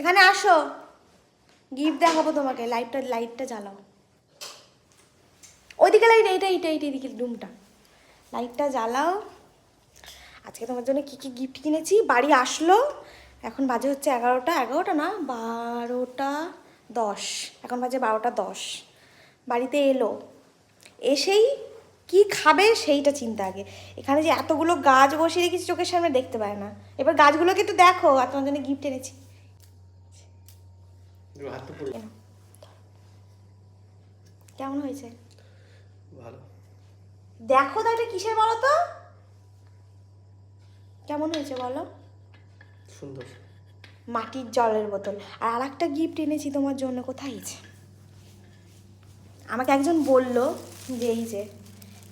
এখানে আসো। গিফট দেখাবো তোমাকে লাইটটা লাইটটা জ্বালাও। ওইদিকে লাইট এইটা এইটা এইটা, এইদিকে রুমটা লাইটটা জ্বালাও। আজকে তোমার জন্য কী কী গিফট কিনেছি? বাড়ি আসলো। এখন বাজে হচ্ছে এগারোটা। এগারোটা না? বারোটা দশ। এখন বাজে বারোটা দশ। বাড়িতে এলো। এসেই কি খাবে সেইটা চিন্তা আগে। এখানে যে এতগুলো গাছ বসিয়ে রেখেছি চোখের সামনে দেখতে পায় না। এবার গাছগুলোকে একটু দেখো, আর তোমার জন্য গিফট এনেছি। হাত তো পুরো কেমন হয়েছে? ভালো। দেখো তো এটা কিসের বলো তো কেমন হয়েছে বলো? সুন্দর। মাটির জলের বোতল। আর আর একটা গিফট এনেছি তোমার জন্য কোথায় আছে আমাকে একজন বলল যে এই যে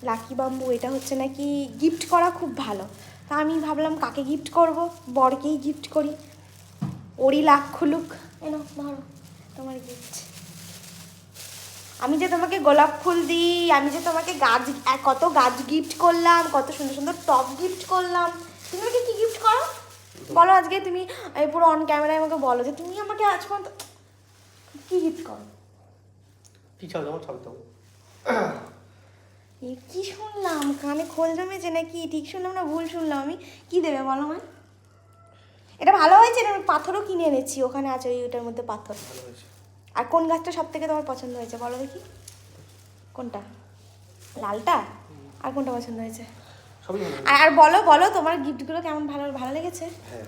লাকি বাম্বু এটা হচ্ছে নাকি গিফট করা খুব ভালো। তা আমি ভাবলাম কাকে গিফট করব? বরকেই গিফট করি। ওরই লাখ খুলুক। এনো ধরো। তোমার গিফট আমি যে তোমাকে গোলাপ ফুল দিই আমি যে তোমাকে গাছ কত গাছ গিফট করলাম কত সুন্দর সুন্দর টপ গিফট করলাম। তুমি আমাকে কি গিফট করো? বলো আজকে তুমি এই পুরো অন ক্যামেরায় আমাকে বলো যে তুমি আমাকে আজ পর্যন্ত কি গিফট করো? কি চাও যেমন চাও তো এ কি শুনলাম? কানে খোল জমেছে নাকি? ঠিক শুনলাম না ভুল শুনলাম। আমি কি দেবে বলো আমায়? এটা ভালো হয়েছে? এটা আমি পাথরও কিনে এনেছি। ওখানে আছে ওই ওটার মধ্যে পাথর। আর কোন গাছটা সব থেকে তোমার পছন্দ হয়েছে? বলো দেখি। কোনটা? লালটা? আর কোনটা পছন্দ হয়েছে? আর আর বলো বলো তোমার গিফটগুলো কেমন ভালো ভালো লেগেছে? হ্যাঁ।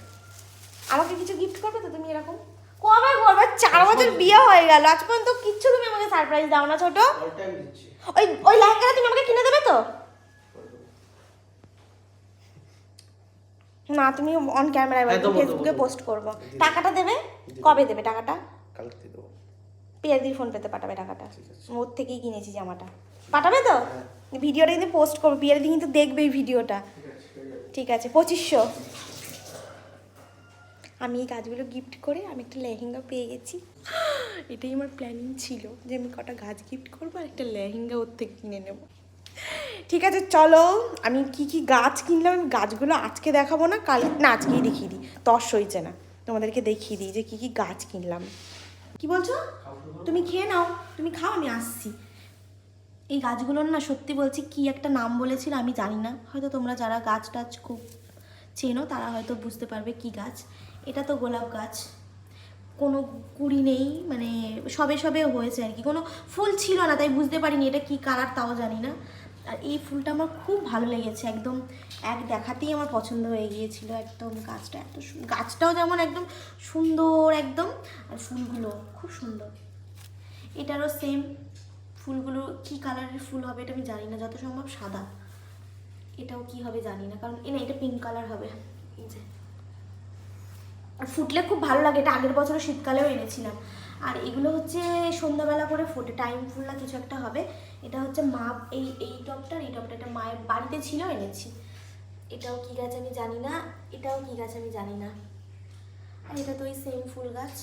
আমাকে কিছু গিফট করবে তো তুমি এরকম? কবে করবে? চার বছর বিয়ে হয়ে গেল। আজ পর্যন্ত কিচ্ছু তুমি আমাকে সারপ্রাইজ দাও না ছোট। ওই ওই লেহেঙ্গাটা তুমি আমাকে কিনে দেবে তো? না তুমি অন ক্যামেরায় দেবো, ফেসবুকে পোস্ট করব। টাকাটা দেবে? কবে দেবে টাকাটা? কালকে দেবো। পিয়াদির ফোন পেতে পাঠাবে টাকাটা। ওর থেকেই কিনেছি জামাটা। পাঠাবে তো? হ্যাঁ। ভিডিওটা কিন্তু পোস্ট করব। পিয়াদি কিন্তু দেখবে এই ভিডিওটা। ঠিক আছে যাবে। ঠিক আছে পঁচিশশো। আমি এই গাছগুলো গিফট করে আমি একটা লেহেঙ্গা পেয়ে গেছি। এটাই আমার প্ল্যানিং ছিল যে আমি কটা গাছ গিফট করব আর একটা লেহেঙ্গা ওর থেকে কিনে নেব। ঠিক আছে, চলো। আমি কি কি গাছ কিনলাম, আমি গাছগুলো আজকে দেখাবো না, কাল না, আজকেই দেখিয়ে দিই। তস হয়েছে না। তোমাদেরকে দেখিয়ে দিই যে কি কি গাছ কিনলাম। কি বলছো? তুমি খেয়ে নাও, তুমি খাও, আমি আসছি। এই গাছগুলোর না সত্যি বলছি, কি একটা নাম বলেছিল আমি জানি না। হয়তো তোমরা যারা গাছ টাছ খুব চেনো, তারা হয়তো বুঝতে পারবে কি গাছ। এটা তো গোলাপ গাছ। কোনো কুড়ি নেই মানে সবে সবে হয়েছে আর কি। কোনো ফুল ছিল না, তাই বুঝতে পারিনি এটা কি কালার, তাও জানি না। আর এই ফুলটা আমার খুব ভালো লেগেছে, একদম এক দেখাতেই আমার পছন্দ হয়ে গিয়েছিল একদম গাছটা এত গাছটাও যেমন একদম সুন্দর একদম, আর ফুলগুলো খুব সুন্দর। এটারও সেম ফুলগুলো কি কালারের ফুল হবে এটা আমি জানি না, যত সম্ভব সাদা। এটাও কি হবে জানি না, কারণ না, এটা পিঙ্ক কালার হবে, এই যে। আর ফুটলে খুব ভালো লাগে, এটা আগের বছর শীতকালেও এনেছিলাম। আর এগুলো হচ্ছে সন্ধ্যাবেলা করে ফোটে টাইম ফুল না কিছু একটা হবে। এটা হচ্ছে মা এই এই টপটা এই টপটা এটা মায়ের বাড়িতে ছিল এনেছি। এটাও কি গাছ আমি জানি না এটাও কি গাছ আমি জানি না। আর এটা তো ওই সেম ফুল গাছ।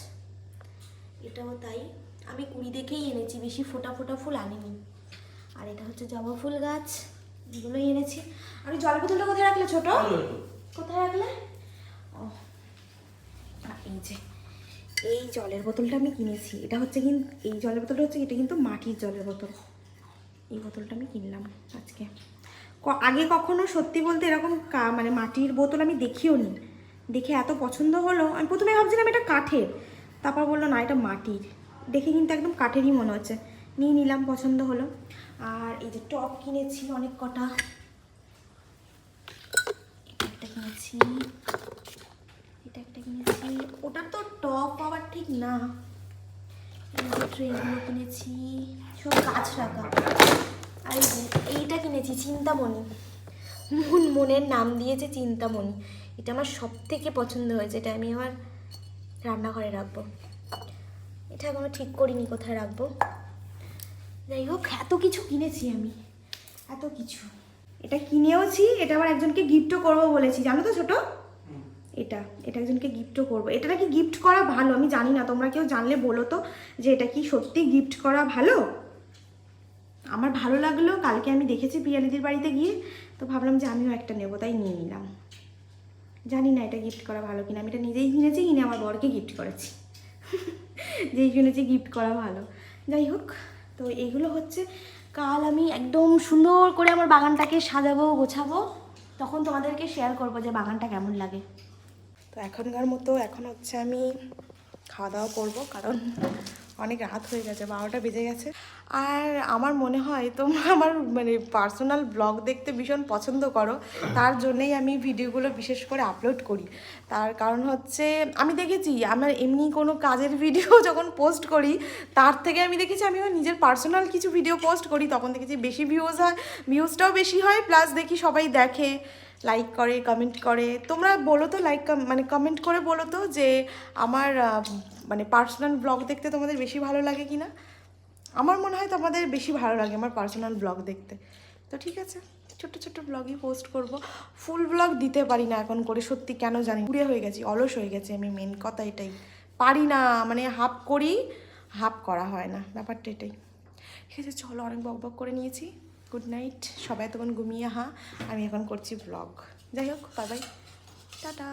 এটাও তাই। আমি কুড়ি দেখেই এনেছি বেশি ফোটা ফোটা ফুল আনিনি। আর এটা হচ্ছে জবা ফুল গাছ এগুলোই এনেছি। আর ওই জল বোতলটা কোথায় রাখলে ছোট? কোথায় রাখলে? ও এই যে এই জলের বোতলটা আমি কিনেছি। এটা হচ্ছে কিন্তু এই জলের বোতলটা হচ্ছে, এটা কিন্তু মাটির জলের বোতল। এই বোতলটা আমি কিনলাম আজকে। আগে কখনো সত্যি বলতে এরকম মানে মাটির বোতল আমি দেখিও নি। দেখে এত পছন্দ হলো। আমি প্রথমে ভাবছিলাম এটা কাঠের। তারপর বলল, না, এটা মাটির। দেখে কিন্তু একদম কাঠেরই মনে হচ্ছে। নিয়ে নিলাম, পছন্দ হলো। আর এই যে টপ কিনেছি অনেক কটা। কিনেছি। এটা একটা কিনেছি। ওটা তো টপ আবার ঠিক না। ট্রেগুলো কিনেছি। সব গাছ রাখা। আর এইটা কিনেছি, চিন্তামণি। মন, মনের নাম দিয়েছে চিন্তামণি। এটা আমার সব থেকে পছন্দ হয়েছে। এটা আমি আমার রান্নাঘরে রাখব। এটা এখনও ঠিক করিনি কোথায় রাখব। যাই হোক, এত কিছু কিনেছি আমি। এত কিছু। এটা কিনেওছি, এটা আবার একজনকে গিফটও করব বলেছি। জানো তো ছোট? এটা এটা একজনকে গিফটও করব। এটা নাকি গিফট করা ভালো, আমি জানি না, তোমরা কেউ জানলে বলো তো যে এটা কি সত্যি গিফট করা ভালো? আমার ভালো লাগল, কালকে আমি দেখেছি পিয়ালিদির বাড়িতে গিয়ে, তো ভাবলাম যে আমিও একটা নেব, তাই নিয়ে নিলাম। জানি না এটা গিফট করা ভালো কিনা, আমি এটা নিজেই কিনেছি, কিনে আমার বরকে গিফট করেছি। যেই শুনেছি গিফট করা ভালো। যাই হোক, তো এগুলো হচ্ছে, কাল আমি একদম সুন্দর করে আমার বাগানটাকে সাজাবো, গোছাবো, তখন তোমাদেরকে শেয়ার করব যে বাগানটা কেমন লাগে। তো এখনকার মতো এখন হচ্ছে আমি খাওয়া দাওয়া করব, কারণ অনেক রাত হয়ে গেছে, বারোটা বেজে গেছে। আর আমার মনে হয় তোমরা আমার মানে পার্সোনাল ব্লগ দেখতে ভীষণ পছন্দ করো, তার জন্যেই আমি ভিডিওগুলো বিশেষ করে আপলোড করি। তার কারণ হচ্ছে, আমি দেখেছি, আমার এমনি কোনো কাজের ভিডিও যখন পোস্ট করি, তার থেকে আমি দেখেছি আমি নিজের পার্সোনাল কিছু ভিডিও পোস্ট করি, তখন দেখেছি বেশি ভিউজ হয় ভিউজটাও বেশি হয় প্লাস দেখি সবাই দেখে। লাইক করে কমেন্ট করে। তোমরা বলো তো লাইক মানে কমেন্ট করে বলো তো যে আমার মানে পার্সোনাল ব্লগ দেখতে তোমাদের বেশি ভালো লাগে কি না আমার মনে হয় তোমাদের বেশি ভালো লাগে আমার পার্সোনাল ব্লগ দেখতে। তো ঠিক আছে, ছোট্ট ছোট্ট ব্লগই পোস্ট করব। ফুল ব্লগ দিতে পারি না এখন করে, সত্যি কেন জানি। ঘুরে হয়ে গেছি, অলস হয়ে গেছি আমি মেন কথা এটাই। পারি না মানে হাফ করি হাফ করা হয় না, ব্যাপারটা এটাই। ঠিক আছে, চলো অনেক বক বক করে নিয়েছি। গুড নাইট সবাই তখন ঘুমিয়ে হা আমি এখন করছি ব্লগ যাই হোক বাই টাটা।